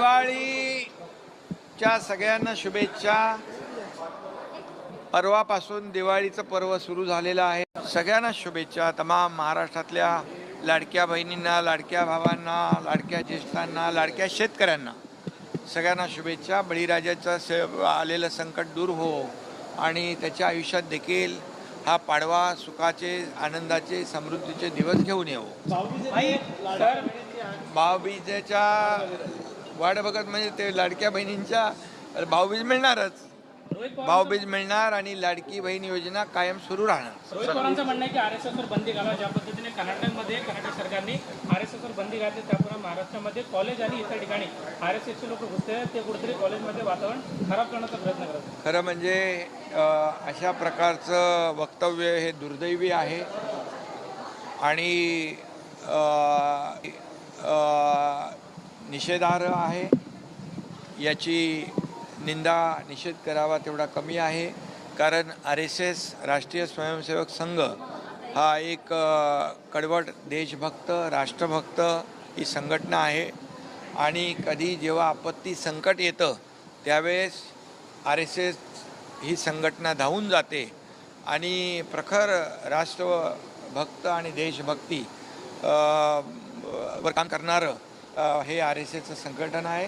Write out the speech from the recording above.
दिवाळीच्या सगळ्यांना शुभेच्छा. परवापासून दिवाळीचं पर्व सुरू झालेलं आहे. सगळ्यांना शुभेच्छा. तमाम महाराष्ट्रातल्या लाडक्या बहिणींना लाडक्या भावांना लाडक्या ज्येष्ठांना लाडक्या शेतकऱ्यांना सगळ्यांना शुभेच्छा. बळीराजाचं से आलेलं संकट दूर हो आणि त्याच्या आयुष्यात देखील हा पाडवा सुखाचे आनंदाचे समृद्धीचे दिवस घेऊन येऊ भाऊबीजेच्या वाट बघत म्हणजे ते लाडक्या बहिणींच्या भाऊबीज मिळणारच. भाऊबीज मिळणार आणि लाडकी बहीण योजना कायम सुरू राहणार. रोहित पवारांचं म्हणणं आहे की आर एस एसवर बंदी घालावं ज्या पद्धतीने कर्नाटकमध्ये कर्नाटक सरकारने आर एस एसवर बंदी घातली त्याप्रमाणे महाराष्ट्रामध्ये कॉलेज आणि इतर ठिकाणी आर एस एसचे लोक घुसते ते कुठेतरी कॉलेजमध्ये वातावरण खराब करण्याचा प्रयत्न. खरं म्हणजे अशा प्रकारचं वक्तव्य हे दुर्दैवी आहे. आणि निषेधार्ह आहे. याची निंदा निषेध करावा तेवढा कमी आहे. कारण आर एस एस राष्ट्रीय स्वयंसेवक संघ हा एक कडवट देशभक्त राष्ट्रभक्त ही संघटना आहे. आणि कधी जेव्हा आपत्ती संकट येतं त्यावेळेस आर एस एस ही संघटना धावून जाते. आणि प्रखर राष्ट्रभक्त आणि देशभक्ती वर काम करणारं हे आर एस एचं संघटन आहे.